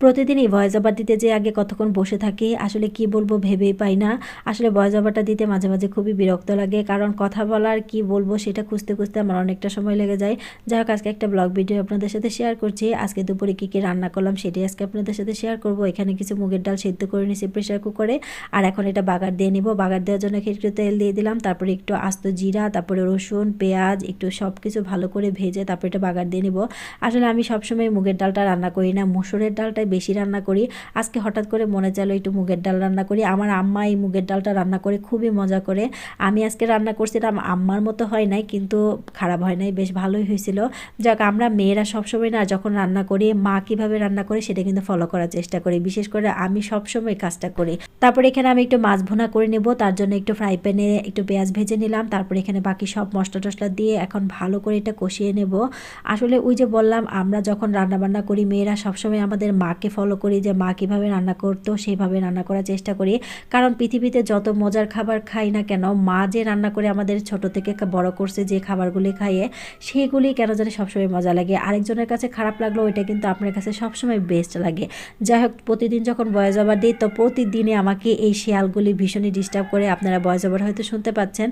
প্রতিদিনই voice over দিতে যে আগে কতক্ষণ বসে থাকি, আসলে কি বলব ভেবেই পাই না। আসলে ভয়েস ওভারটা দিতে মাঝে মাঝে খুবই বিরক্ত লাগে, কারণ কথা বলার কি বলব সেটা খুঁজতে খুঁজতে আমার অনেকটা সময় লেগে যায়। যাই হোক, আজকে একটা ব্লগ ভিডিও আপনাদের সাথে শেয়ার করছি। আজকে দুপুরে কী কী রান্না করলাম সেটাই আজকে আপনাদের সাথে শেয়ার করব। এখানে কিছু মুগের ডাল সেদ্ধ করে নিয়েছি প্রেশার কুকারে আর এখন এটা বাগার দিয়ে নিব। বাগার দেওয়ার জন্য একটু তেল দিয়ে দিলাম, তারপরে একটু আস্ত জিরা, তারপরে রসুন, পেঁয়াজ, একটু সব কিছু ভালো করে ভেজে তারপরে এটা বাগার দিয়ে নিব। আসলে আমি সবসময় মুগের ডালটা রান্না করি না, মসুরের ডালটাই বেশি রান্না করি। আজকে হঠাৎ করে মনে চাইলো একটু মুগের ডাল রান্না করি। আমার আম্মা এই মুগের ডালটা রান্না করে খুবই মজা করে। আমি আজকে রান্না করছিলাম, আম্মার মতো হয় নাই কিন্তু খারাপ হয় নাই, বেশ ভালোই হয়েছিল। যাক, আমরা মেয়েরা সবসময় না যখন রান্না করি, মা কীভাবে রান্না করে সেটা কিন্তু ফলো করার চেষ্টা করি। বিশেষ করে আমি সবসময় কাজটা করি। তারপরে এখানে আমি একটু মাছ ভুনা করে নেব, তার জন্য একটু ফ্রাই প্যানে একটু পেঁয়াজ ভেজে নিলাম। তারপরে এখানে বাকি সব মশলা টশলা দিয়ে এখন ভালো করে এটা কষিয়ে নেব। আসলে ওই যে বললাম, আমরা যখন রান্না বান্না করি, মেয়েরা সবসময় আমাদের মাকে ফলো করি যে মা কীভাবে রান্না করতো, সেইভাবে রান্না করার চেষ্টা করি। কারণ পৃথিবীতে যত মজার খাবার খাই না কেন, মা যে রান্না করে আমাদের ছোট থেকে বড় করছে যে খাবারগুলি খাইয়ে সেইগুলি কেন জানি সবসময় মজা লাগে। আরেকজনের কাছে খারাপ লাগল, ওইটা কিন্তু আপনার কাছে সবসময় বেস্ট লাগে। যাই হোক, প্রতিদিন যখন বয়স ওভার দিই, তো প্রতিদিনে আমাকে এই শেয়ালগুলি ভীষণই ডিস্টার্ব করে। আপনারা বয়স ওভার হয়তো শুনতে পাচ্ছেন।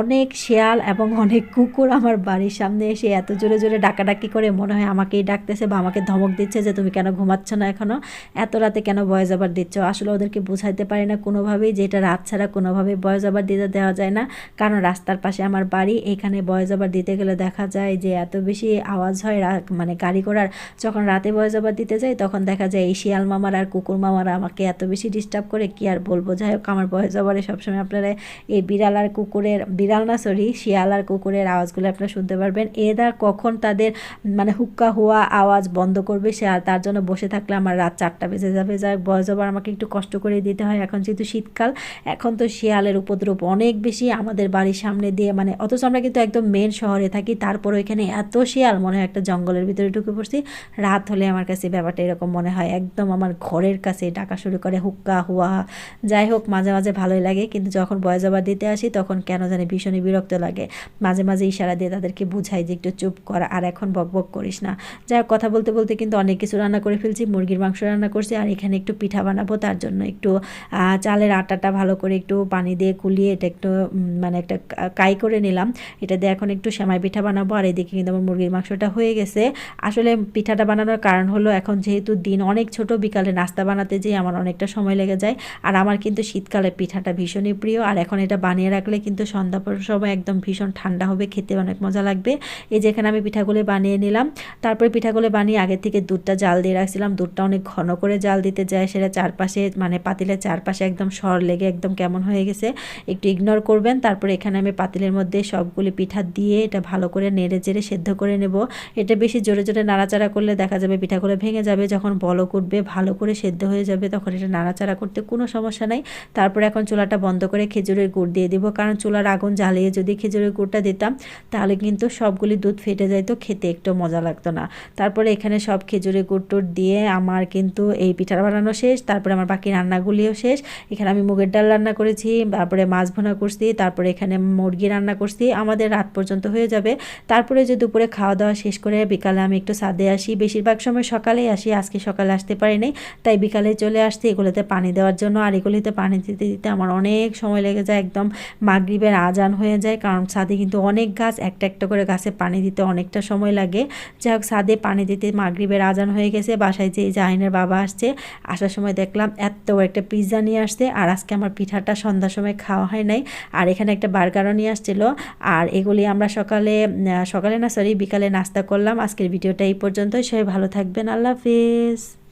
অনেক শেয়াল এবং অনেক কুকুর আমার বাড়ির সামনে এসে এত জোরে জোরে ডাকাডাকি করে, মনে হয় আমাকেই ডাকতেছে বা আমাকে ধমক দিচ্ছে যে তুমি কেন ঘুমাচ্ছ না এখনও এত রাতে কেন বয়স আবার দিচ্ছ? আসলে ওদেরকে বোঝাইতে পারি না কোনোভাবেই যে এটা রাত ছাড়া কোনোভাবেই বয়স আবার দিতে দেওয়া যায় না। কারণ রাস্তার পাশে আমার বাড়ি, এখানে বয়স আবার দিতে গেলে দেখা যায় যে এত বেশি আওয়াজ হয় মানে গাড়ি ঘোড়ার। যখন রাতে বয়স আবার দিতে যাই, তখন দেখা যায় এই শিয়াল মামার আর কুকুর মামারা আমাকে এত বেশি ডিস্টার্ব করে, কি আর বলব? যাই হোক, আমার বয়স আবারে সবসময় আপনারা এই বিড়াল আর কুকুরের বিড়াল না সরি শিয়াল আর কুকুরের আওয়াজগুলো আপনারা শুনতে পারবেন। এরা কখন তাদের মানে হুক্কা হওয়া আওয়াজ বন্ধ করবে সে আর তার জন্য বসে থাকলে আমার রাত চারটা বেজে যাবে। যাই বয়স ওভার আমাকে একটু কষ্ট করে দিতে হয়। এখন যেহেতু শীতকাল, এখন তো শিয়ালের উপদ্রব অনেক বেশি আমাদের বাড়ির সামনে দিয়ে মানে অথচ আমরা কিন্তু একদম মেন শহরে থাকি। তারপর এখানে এত শিয়াল, মনে হয় একটা জঙ্গলের ভিতরে ঢুকে পড়ছি। রাত হলে আমার কাছে ব্যাপারটা এরকম মনে হয়। একদম আমার ঘরের কাছে ডাকা শুরু করে, হুক্কা, হুয়া। যাই হোক, মাঝে মাঝে ভালোই লাগে। কিন্তু যখন বয়স ওভার দিতে আসি, তখন কেন জানি ভীষণই বিরক্ত লাগে। মাঝে মাঝে ইশারা দিয়ে তাদেরকে বুঝাই যে, একটু চুপ করা, আর এখন বক বক করিস না। যাই কথা বলতে বলতে কিন্তু অনেক কিছু রান্না করে ফেলছি। মুরগির মাংস রান্না করছি আর এখানে একটু পিঠা বানাবো, তার জন্য একটু চালের আটাটা ভালো করে একটু পানি দিয়ে কুলিয়ে এটা একটু মানে একটা কাই করে নিলাম। এটা দিয়ে এখন একটু সেমাই পিঠা বানাবো আর এদিকে কিন্তু আমার মুরগির মাংসটা হয়ে গেছে। আসলে পিঠাটা বানানোর কারণ হলো এখন যেহেতু দিন অনেক ছোট, বিকালে নাস্তা বানাতে যেয়ে আমার অনেকটা সময় লেগে যায়। আর আমার কিন্তু শীতকালে পিঠাটা ভীষণই প্রিয়। আর এখন এটা বানিয়ে রাখলে কিন্তু সন্ধ্যা সময় একদম ভীষণ ঠান্ডা হবে, খেতে অনেক মজা লাগবে। এই যেখানে আমি পিঠাগুলো বানিয়ে নিলাম। তারপরে পিঠাগুলো বানিয়ে আগে থেকে দুধটা জাল দিয়ে রাখছিলাম। দুধটা অনেক ঘন করে জাল দিতে যায়, সেটা চারপাশে মানে পাতিলের চারপাশে একদম সর লেগে একদম কেমন হয়ে গেছে, একটু ইগনোর করবেন, তারপরে এখানে আমি পাতিলের মধ্যে সবগুলি পিঠা দিয়ে এটা ভালো করে নেড়ে চেড়ে সেদ্ধ করে নেব। এটা বেশি জোরে জোরে নাড়াচাড়া করলে দেখা যাবে পিঠাগুলো ভেঙে যাবে, যখন বলক উঠবে, ভালো করে সেদ্ধ হয়ে যাবে, তখন এটা নাড়াচাড়া করতে কোনো সমস্যা নাই। তারপরে এখন চুলাটা বন্ধ করে খেজুরের গুড় দিয়ে দিব, কারণ চুলার আগুন জ্বালিয়ে যদি খেজুরের গুড়টা দিতাম, তাহলে কিন্তু সবগুলি দুধ ফেটে যাইতো, খেতে একটু মজা লাগতো না। তারপরে এখানে সব খেজুরের গুড় টুর দিয়ে আমার কিন্তু এই পিঠার বানানো শেষ, তারপরে আমার বাকি রান্নাগুলিও শেষ। এখানে আমি মুগের ডাল রান্না করেছি, তারপরে মাছ ভোনা করছি, তারপরে এখানে মুরগি রান্না করছি। আমাদের রাত পর্যন্ত হয়ে যাবে। তারপরে যে দুপুরে খাওয়া দাওয়া শেষ করে বিকালে আমি একটু সাদে আসি। বেশিরভাগ সময় সকালেই আসি, আজকে সকালে আসতে পারিনি। তাই বিকালে চলে আসছি, এগুলোতে পানি দেওয়ার জন্য। আর এগুলিতে পানি দিতে দিতে আমার অনেক সময় লেগে যায়, একদম মাগরীবের আজান হয়ে যায়। কারণ ছাদে কিন্তু অনেক গাছ, একটা একটা করে গাছে পানি দিতে অনেকটা সময় লাগে। যাই হোক, ছাদে পানি দিতে মাগরীবের আজান হয়ে গেছে, বাসায় যে জাহিনের বাবা আসছে, আসার সময় দেখলাম এত একটা পিৎজা নিয়ে আসছে, আর আজকে আমার পিঠাটা সন্ধ্যার সময় খাওয়া হয় নাই। আর এখানে একটা বার্গারও নিয়ে আসছিল। আর এগুলি আমরা সকালে সকালে না সরি বিকালে নাস্তা করলাম। আজকের ভিডিওটা এই পর্যন্তই। সবাই ভালো থাকবেন। আল্লাহ হাফিজ।